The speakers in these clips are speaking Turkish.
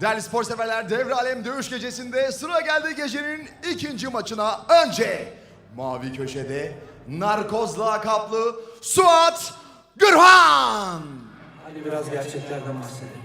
Değerli spor severler Devre Alem Dövüş Gecesi'nde sıra geldi gecenin ikinci maçına. Önce mavi köşede narkozla kaplı Suat Gürhan. Hadi biraz gerçeklerden bahsedelim.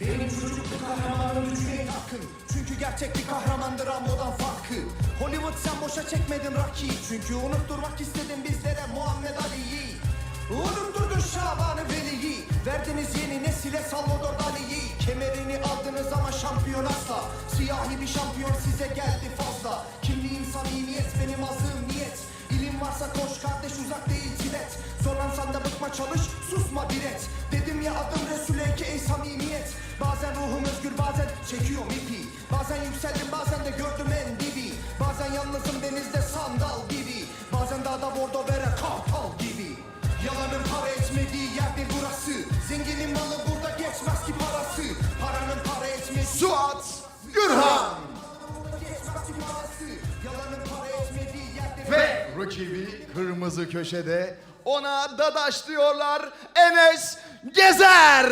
Benim çocukluk kahramanım Cüneyt Akın Çünkü gerçek bir kahramander Rambo'dan farkı Hollywood sen boşa çekmedin Rocky. Çünkü unutturmak istedin bizlere Muhammed Ali'yi. Unutturdun Şaban'ı Veli'yi. Verdiniz yeni nesile Salvador Dali'yi. Kemerini aldınız ama şampiyon asla. Siyahi bir şampiyon size geldi fazla. Kimliğin samimiyet benim azığım niyet. İlim varsa koş kardeş uzak değil Tibet Zorlansan da bıkma çalış susma diret Dedim ya adım Resul'e ki ey samimiyet. Bazen ruhum özgür bazen çekiyorum ipi. Bazen yükseldim bazen de gördüm en dibi. Bazen yalnızım denizde sandal gibi. Bazen dağda bordo vere kartal gibi. Yalanın para etmediği yerdir burası. Zenginin malı burada geçmez ki parası. Paranın para etmediği Suat Gürhan. Ve rakibi kırmızı köşede ona dadaş diyorlar Enes Gezer.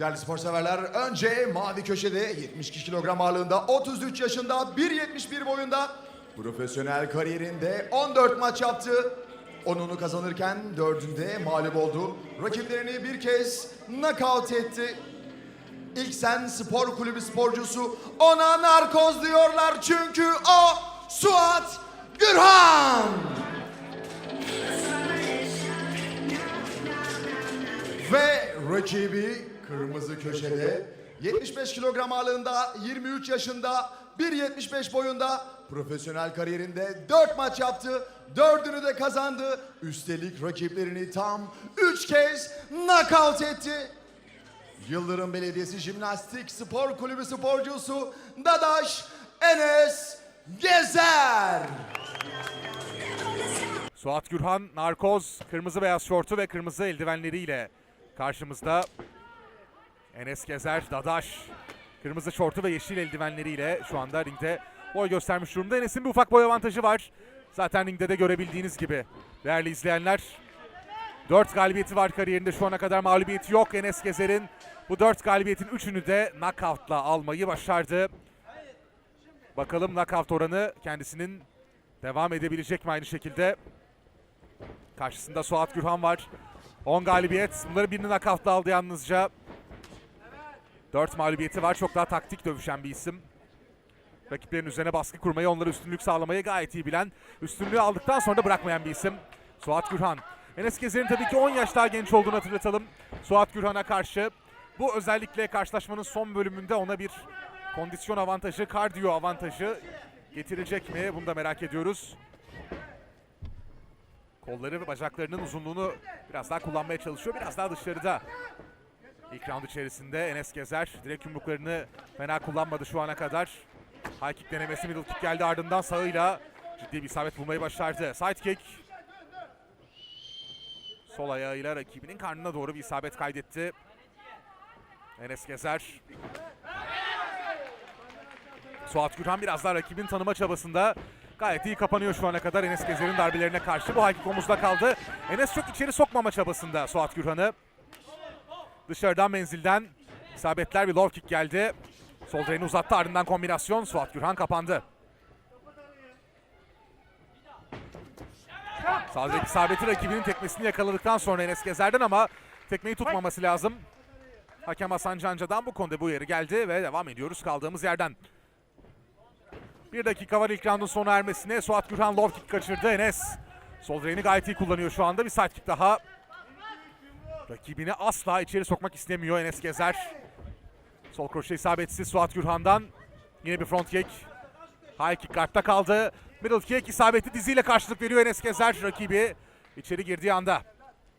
Değerli spor severler önce mavi köşede 72 kilogram ağırlığında 33 yaşında 1.71 boyunda profesyonel kariyerinde 14 maç yaptı. Onunu kazanırken dördünde mağlup oldu. Rakiplerini bir kez knockout etti. İlk sen spor kulübü sporcusu ona narkoz diyorlar çünkü o Suat Gürhan. Ve rakibi kırmızı köşede 75 kilogram ağırlığında 23 yaşında 1.75 boyunda profesyonel kariyerinde 4 maç yaptı. Dördünü de kazandı. Üstelik rakiplerini tam 3 kez knockout etti. Yıldırım Belediyesi Jimnastik Spor Kulübü sporcusu Dadaş Enes Gezer. Suat Gürhan, narkoz, kırmızı beyaz şortu ve kırmızı eldivenleriyle karşımızda. Enes Gezer, Dadaş, kırmızı şortu ve yeşil eldivenleriyle şu anda ringde boy göstermiş durumda. Enes'in bir ufak boy avantajı var. Zaten ringde de görebildiğiniz gibi. Değerli izleyenler, 4 galibiyeti var kariyerinde şu ana kadar mağlubiyeti yok. Enes Gezer'in bu 4 galibiyetin 3'ünü de knockout'la almayı başardı. Bakalım knockout oranı kendisinin devam edebilecek mi aynı şekilde? Karşısında Suat Gürhan var. 10 galibiyet. Bunları birini nakavtla aldı yalnızca. 4 mağlubiyeti var. Çok daha taktik dövüşen bir isim. Rakiplerin üzerine baskı kurmayı, onlara üstünlük sağlamayı gayet iyi bilen, üstünlüğü aldıktan sonra da bırakmayan bir isim. Suat Gürhan. Enes Gezer'in tabii ki 10 yaş daha genç olduğunu hatırlatalım. Suat Gürhan'a karşı. Bu özellikle karşılaşmanın son bölümünde ona bir kondisyon avantajı, kardiyo avantajı getirecek mi? Bunu da merak ediyoruz. Kolları ve bacaklarının uzunluğunu biraz daha kullanmaya çalışıyor. Biraz daha dışarıda. İlk round içerisinde Enes Gezer direkt yumruklarını fena kullanmadı şu ana kadar. High kick denemesi middle kick geldi ardından sağıyla ciddi bir isabet bulmayı başardı. Sidekick. Sol ayağıyla rakibinin karnına doğru bir isabet kaydetti. Enes Gezer. Suat Gürhan biraz daha rakibin tanıma çabasında. Gayet iyi kapanıyor şu ana kadar Enes Gezer'in darbelerine karşı. Bu hakik omuzda kaldı. Enes çok içeri sokmama çabasında Suat Gürhan'ı. Dışarıdan menzilden isabetler bir low kick geldi. Sol direğini uzattı ardından kombinasyon. Suat Gürhan kapandı. Sağdaki isabeti rakibinin tekmesini yakaladıktan sonra Enes Gezer'den ama tekmeyi tutmaması lazım. Hakem Hasan Canca'dan bu konuda bu uyarı geldi ve devam ediyoruz kaldığımız yerden. Bir dakika var ilk roundun sona ermesine. Suat Gürhan low kick kaçırdı. Enes sol direğini gayet iyi kullanıyor şu anda. Bir side kick daha. Rakibini asla içeri sokmak istemiyor Enes Gezer. Sol kroşe isabetsiz Suat Gürhan'dan. Yine bir front kick. High kick kartta kaldı. Middle kick isabeti diziyle karşılık veriyor Enes Gezer rakibi. içeri girdiği anda.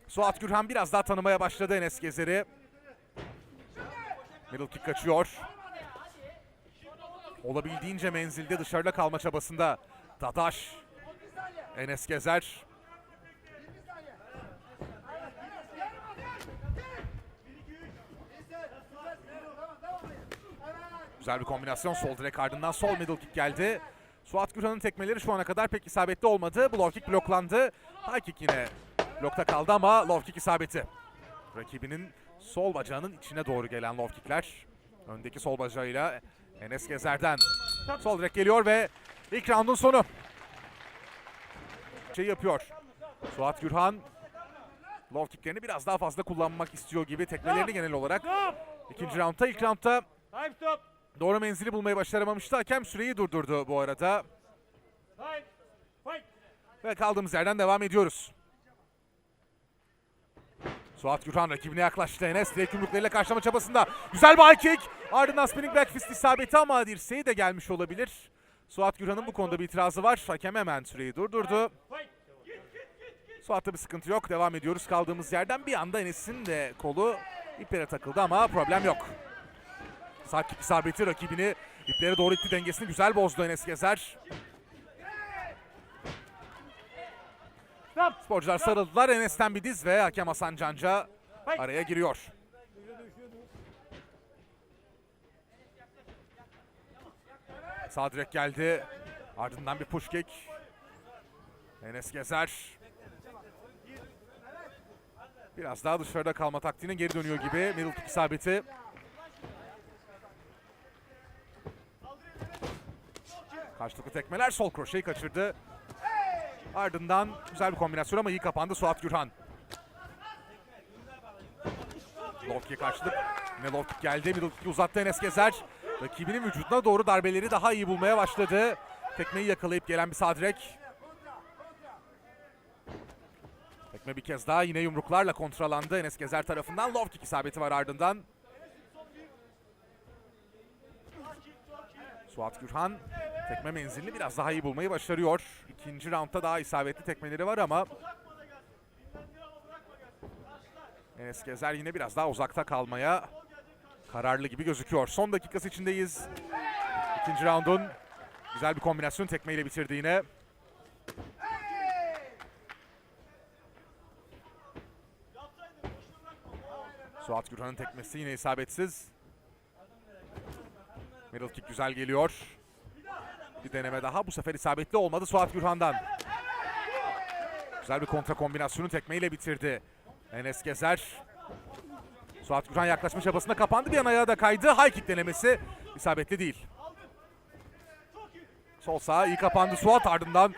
Suat Gürhan biraz daha tanımaya başladı Enes Gezer'i. Middle kick kaçıyor. Olabildiğince menzilde dışarıda kalma çabasında. Dadaş. Enes Gezer. Güzel bir kombinasyon. Sol direk ardından sol middle kick geldi. Suat Gürhan'ın tekmeleri şu ana kadar pek isabetli olmadı. Blow kick bloklandı. High kick yine blokta kaldı ama low kick isabeti. Rakibinin sol bacağının içine doğru gelen low kickler. Öndeki sol bacağıyla Enes Gezer'den. Sol direk geliyor ve ilk roundun sonu. Şey yapıyor. Suat Gürhan low kicklerini biraz daha fazla kullanmak istiyor gibi tekmelerini genel olarak. İkinci roundda ilk roundda Time stop. Doğru menzili bulmayı başaramamıştı. Hakem süreyi durdurdu bu arada. Ve kaldığımız yerden devam ediyoruz. Suat Gürhan rakibine yaklaştı. Enes direkt yumrukleriyle karşılama çabasında. Güzel bir high kick. Ardından spinning back fist isabeti ama dirseği de gelmiş olabilir. Suat Gürhan'ın bu konuda bir itirazı var. Hakem hemen süreyi durdurdu. Suat'ta bir sıkıntı yok. Devam ediyoruz kaldığımız yerden. Bir anda Enes'in de kolu iplere takıldı ama problem yok. Sağ kick isabeti rakibini iplere doğru itti dengesini güzel bozdu Enes Gezer. Sporcular sarıldılar. Enes'ten bir diz ve hakem Hasan Canca araya giriyor. Sağ direk geldi. Ardından bir push kick. Enes Gezer. Biraz daha dışarıda kalma taktiğine geri dönüyor gibi. Middle kick isabeti. Karşılıklı tekmeler sol kroşeyi kaçırdı. Ardından güzel bir kombinasyon ama iyi kapandı Suat Gürhan. Low kick'e karşılık. Yine low kick geldi. Middle kick'i uzattı Enes Gezer. Rakibinin vücuduna doğru darbeleri daha iyi bulmaya başladı. Tekmeyi yakalayıp gelen bir sağ direk. Tekme bir kez daha yine yumruklarla kontralandı Enes Gezer tarafından. Low kick isabeti var ardından. Suat Gürhan tekme menzilini biraz daha iyi bulmayı başarıyor. İkinci roundda daha isabetli tekmeleri var ama Enes Gezer yine biraz daha uzakta kalmaya kararlı gibi gözüküyor. Son dakikası içindeyiz. İkinci roundun güzel bir kombinasyon tekmeyle bitirdi yine. Suat Gürhan'ın tekmesi yine isabetsiz. Middle kick güzel geliyor. Bir deneme daha. Bu sefer isabetli olmadı Suat Gürhan'dan. Güzel bir kontra kombinasyonu tekmeyle bitirdi. Enes Gezer. Suat Gürhan yaklaşma çabasında kapandı. Bir an da kaydı. High kick denemesi isabetli değil. Sol sağ iyi kapandı Suat ardından.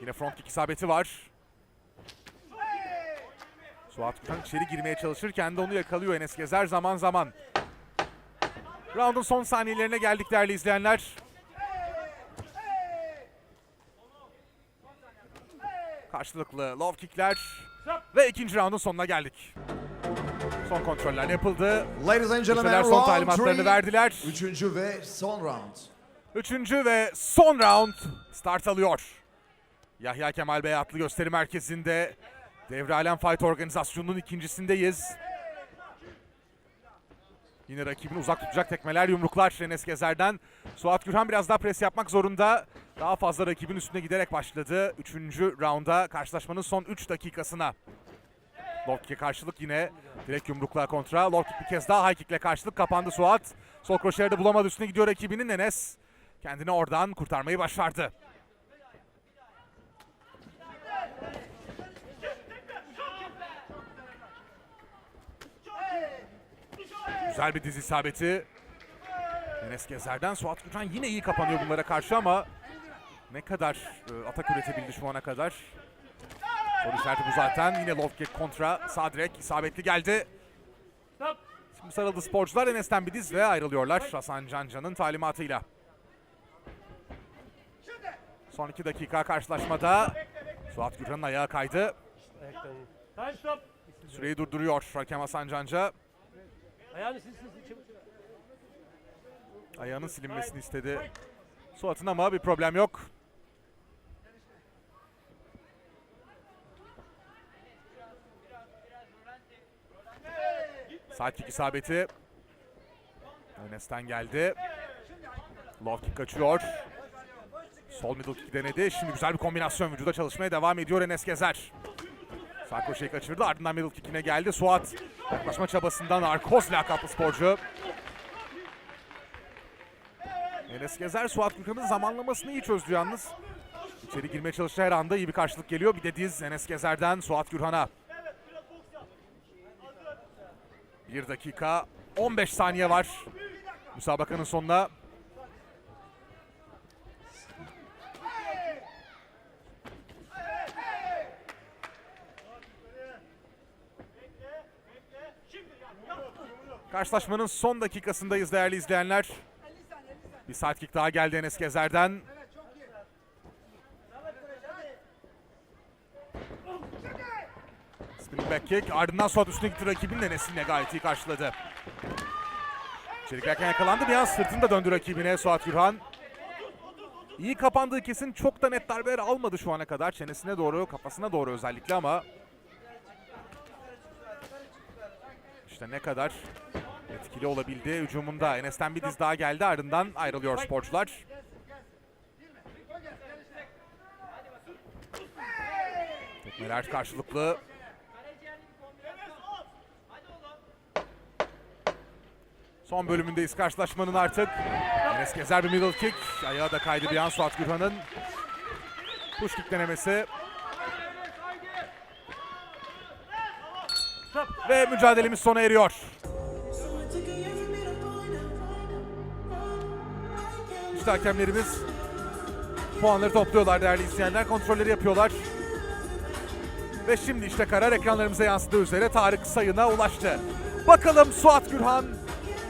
Yine front kick isabeti var. Suat Gürhan içeri girmeye çalışırken de onu yakalıyor Enes Gezer zaman zaman. Round'un son saniyelerine geldik değerli izleyenler. Karşılıklı low kickler ve ikinci roundun sonuna geldik. Son kontroller yapıldı. Ladies and gentlemen, son talimatlarını three. verdiler. Üçüncü ve son round. Üçüncü ve son round start alıyor. Yahya Kemal Bey Atlı Gösteri Merkezi'nde Devre Alem Fight Organizasyonu'nun ikincisindeyiz. Yine rakibini uzak tutacak tekmeler, yumruklar Enes Gezer'den. Suat Gürhan biraz daha pres yapmak zorunda. Daha fazla rakibin üstüne giderek başladı. Üçüncü raunda karşılaşmanın son 3 dakikasına. Low kick'e karşılık yine direkt yumrukla kontra. Low kick bir kez daha high kick'le karşılık kapandı Suat. Sol kroşeleri de bulamadı üstüne gidiyor rakibinin Enes. Kendini oradan kurtarmayı başardı. Güzel bir diz isabeti. Enes Gezer'den Suat Gürcan yine iyi kapanıyor bunlara karşı ama ne kadar e, atak üretebildi şu ana kadar. Soru işareti bu zaten. Yine low kick kontra sağ direk isabetli geldi. Şimdi sarıldı sporcular Enes'ten bir dizle ayrılıyorlar Hasan Cancan'ın talimatıyla. Son iki dakika karşılaşmada Suat Gürhan'ın ayağı kaydı. Süreyi durduruyor hakem Hasan Canca. Ayağını sil sil sil. çabuk. Ayağının silinmesini istedi. Suat'ın ama bir problem yok. Sağ kick isabeti. Enes'ten geldi. Low kick kaçıyor. Sol middle kick denedi. Şimdi güzel bir kombinasyon vücuda çalışmaya devam ediyor Enes Gezer. Sağ koşeyi kaçırdı. Ardından middle kickine geldi. Suat yaklaşma çabasından Arkoz lakaplı sporcu. Enes Gezer Suat Gürkan'ın zamanlamasını iyi çözdü yalnız. İçeri girmeye çalıştı her anda iyi bir karşılık geliyor. Bir de diz Enes Gezer'den Suat Gürhan'a. 1 dakika 15 saniye var. Müsabakanın sonuna. Karşılaşmanın son dakikasındayız değerli izleyenler. Bir sidekick daha geldi Enes Gezer'den. Spinning back kick. Ardından Suat üstüne gitti rakibinin Enes'inle gayet iyi karşıladı. İçeri girerken yakalandı. Bir an sırtını da döndü rakibine Suat Gürhan. İyi kapandığı kesin çok da net darbeler almadı şu ana kadar. Çenesine doğru, kafasına doğru özellikle ama... İşte ne kadar etkili olabildi hücumunda. Enes'ten bir diz daha geldi ardından ayrılıyor sporcular. Tekmeler karşılıklı. Son bölümündeyiz karşılaşmanın artık. Enes Gezer bir middle kick. Ayağı da kaydı bir an Suat Gürhan'ın. Push kick denemesi. Ve mücadelemiz sona eriyor. İşte hakemlerimiz puanları topluyorlar değerli izleyenler. Kontrolleri yapıyorlar. Ve şimdi işte karar ekranlarımıza yansıdığı üzere Tarık sayına ulaştı. Bakalım Suat Gürhan,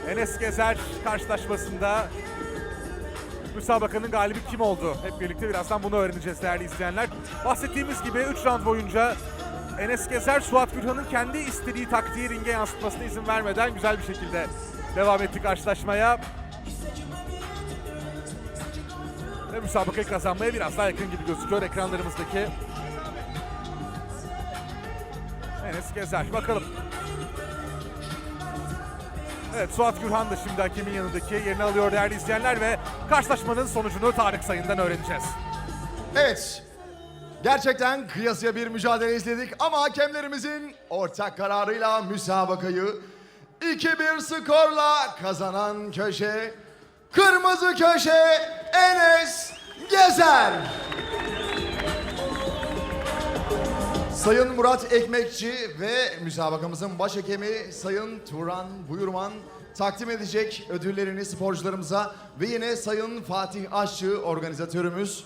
Enes Gezer karşılaşmasında müsabakanın galibi kim oldu? Hep birlikte birazdan bunu öğreneceğiz değerli izleyenler. Bahsettiğimiz gibi 3 round boyunca Enes Gezer, Suat Gürhan'ın kendi istediği taktiği ringe yansıtmasına izin vermeden güzel bir şekilde devam etti karşılaşmaya. Ve müsabakayı kazanmaya biraz daha yakın gibi gözüküyor ekranlarımızdaki. Enes Gezer. Bakalım. Evet Suat Gürhan da şimdi hakemin yanındaki yerini alıyor değerli izleyenler ve karşılaşmanın sonucunu Tarık Sayın'dan öğreneceğiz. Evet. Gerçekten kıyasıya bir mücadele izledik ama hakemlerimizin ortak kararıyla müsabakayı 2-1 skorla kazanan köşe Kırmızı köşe Enes Gezer. Sayın Murat Ekmekçi ve müsabakamızın baş hakemi Sayın Turan Buyurman takdim edecek ödüllerini sporcularımıza ve yine Sayın Fatih Aşçı organizatörümüz